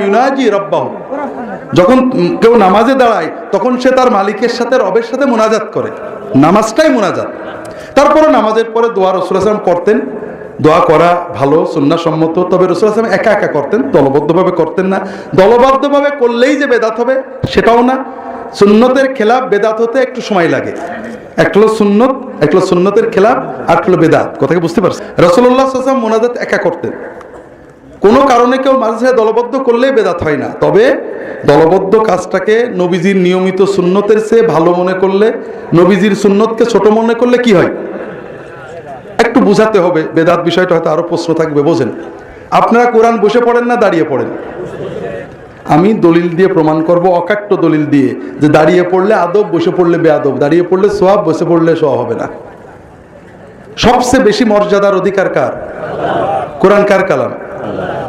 ইউনাজি যখন কেউ নামাজে দাঁড়ায়, তখন সে তার মালিকের সাথে, রবের সাথে মোনাজাত করে। নামাজটাই মোনাজাত। তারপরে নামাজের পরে দোয়া রসুল আসলাম করতেন। দোয়া করা ভালো, সুন্নাসম্মত, তবে রসুল আসলাম একা একা করতেন। দলবদ্ধভাবে করতেন না। দলবদ্ধভাবে করলেই যে বেদাত হবে, সেটাও না। সুন্নতের খেলাফ বেদাত হতে একটু সময় লাগে। একটা হলো সুন্নত, একটা হলো সুন্নতের খেলাফ আর একটা হলো বেদাত। কথাকে বুঝতে পারছেন? রসুল্লাহ মোনাজাত একা করতেন। কোনো কারণে কেউ সাথে দলবদ্ধ করলে বেদাত হয় না। তবে দলবদ্ধ কাজটাকে নবীজির নিয়মিত সুন্নতের চেয়ে ভালো মনে করলে, নবীজির সুন্নতকে ছোট মনে করলে কি হয়? একটু বুঝাতে হবে, বেদাত বিষয়টা হয়তো আরও প্রশ্ন থাকবে, বোঝেন। আপনারা কোরআন বসে পড়েন না, দাঁড়িয়ে পড়েন। আমি দলিল দিয়ে প্রমাণ করব, অকাট্য দলিল দিয়ে, যে দাঁড়িয়ে পড়লে আদব, বসে পড়লে বেআদব দাঁড়িয়ে পড়লে সোয়াব, বসে পড়লে সোয়া হবে না। সবচেয়ে বেশি মর্যাদার অধিকার কার? কোরআন কার কালাম?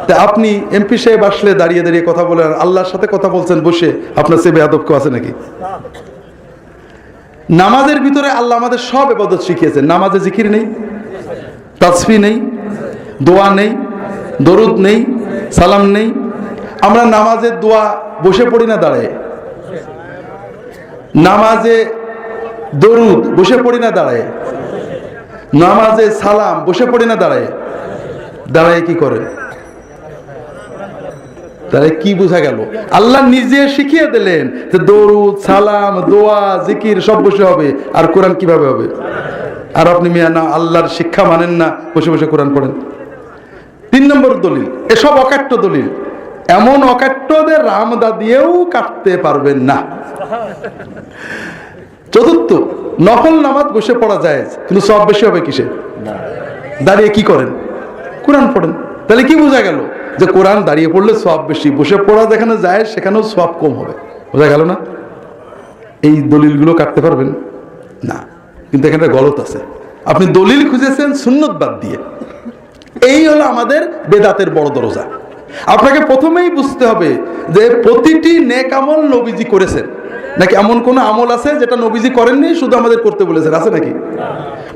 তা আপনি এমপি সাহেব আসলে দাঁড়িয়ে দাঁড়িয়ে কথা বলেন, আল্লাহর সাথে কথা বলছেন বসে, আপনার সে বেয়াদব কেউ আছে নাকি? নামাজের ভিতরে আল্লাহ আমাদের সব এবাদত শিখিয়েছেন। নামাজে জিকির নেই, তাসফি নেই, দোয়া নেই, দরুদ নেই, সালাম নেই। আমরা নামাজের দোয়া বসে পড়ি না দাঁড়ায়। নামাজে দরুদ বসে পড়ি না দাঁড়ায়। নামাজে সালাম বসে পড়ি না দাঁড়ায়। দাঁড়ায় কি করে? তাহলে কি বোঝা গেল? আল্লাহ নিজে শিখিয়ে দিলেন যে দরুদ, সালাম, দোয়া, জিকির সব বসে হবে। আর কোরআন কীভাবে হবে? আর আপনি মিয়া, না, আল্লাহর শিক্ষা মানেন না, বসে বসে কোরআন পড়েন। তিন নম্বর দলিল, এসব অকাট্য দলিল। এমন অকাট্যদের রামদা দিয়েও কাটতে পারবেন না। চতুর্থ নকল নামাজ বসে পড়া যায় কিন্তু সব বেশি হবে কিসে? দাঁড়িয়ে কি করেন? কোরআন পড়েন। তাহলে কি বোঝা গেল? যে কোরআন দাঁড়িয়ে পড়লে সব বেশি। বসে পড়া যেখানে যায়, সেখানেও সব কম হবে। বোঝা গেল না? এই দলিলগুলো কাটতে পারবেন? না। কিন্তু এখানে গলত আছে। আপনি দলিল খুঁজেছেন, সুন্নত বাদ দিয়ে। এই হলো আমাদের বেদাতের বড় দরজা। আপনাকে প্রথমেই বুঝতে হবে যে প্রতিটি নেকামল নবীজি করেছেন। নাকি এমন কোন আমল আছে যেটা নবীজি করেননি, শুধু আমাদের করতে বলেছেন? আছে নাকি?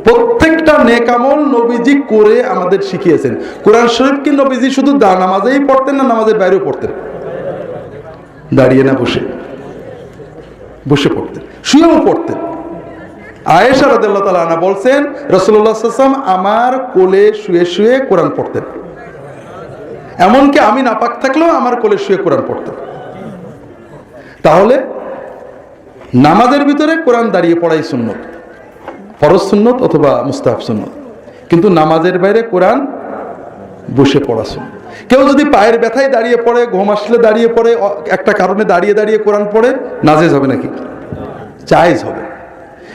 প্রত্যেকটা নেক আমল নবীজি করে আমাদের শিখিয়েছেন। কোরআন শরীফ কি নবীজি শুধু দা নামাজেই পড়তেন না নামাজের বাইরেও পড়তেন? দাঁড়িয়ে না বসে। বসে পড়তেন। শুয়েও পড়তেন। আয়েশা রাদিয়াল্লাহু তাআলা আনা বলছেন সাল্লাল্লাহু আমার কোলে শুয়ে শুয়ে কোরআন পড়তেন। এমনকি আমি নাপাক থাকলেও আমার কোলে শুয়ে কোরআন পড়তেন। তাহলে নামাজের ভিতরে কোরআন দাঁড়িয়ে পড়াই সুন্নত। ফরজ সুন্নত অথবা মুস্তাহাব সুন্নত। কিন্তু নামাজের বাইরে কোরআন বসে পড়া সুন্নত। কেউ যদি পায়ের ব্যথায় দাঁড়িয়ে পড়ে, ঘুম আসলে দাঁড়িয়ে পড়ে একটা কারণে দাঁড়িয়ে দাঁড়িয়ে কোরআন পড়ে, নাজেজ হবে নাকি? জায়েজ হবে।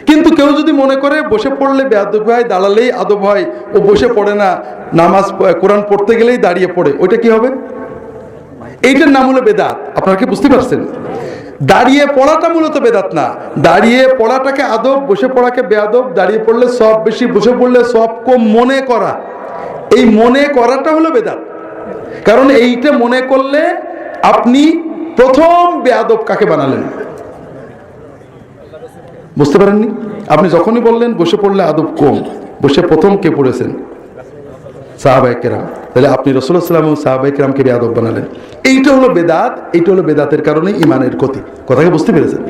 কিন্তু কেউ যদি মনে করে বসে পড়লে বেয়াদব হয় দাঁড়ালেই আদব হয়, ও বসে পড়ে না, নামাজ কোরআন পড়তে গেলেই দাঁড়িয়ে পড়ে, ওইটা কি হবে? এইটার নাম হলো বেদাত। আপনারা কি বুঝতে পারছেন? দাঁড়িয়ে পড়াটা মূলত বেদাত না। দাঁড়িয়ে পড়াটাকে আদব, বসে পড়াকে বেয়াদব দাঁড়িয়ে পড়লে সব বেশি, বসে পড়লে সব কম মনে করা। এই মনে করাটা হলো বেদাত। কারণ এইটা মনে করলে আপনি প্রথম বেয়াদব কাকে বানালেন? বুঝতে পারেননি? আপনি যখনই বললেন বসে পড়লে আদব কম, বসে প্রথম কে পড়েছেন? সাহাবাইকেরাম তাহলে আপনি রসুলাম এবং সাহাবাইকেরামকে বেয়াদব বানালেন। এইটা হলো বেদাত, এইটা হলো বেদাতের কারণে ইমানের ক্ষতি। কথাকে বুঝতে পেরেছেন?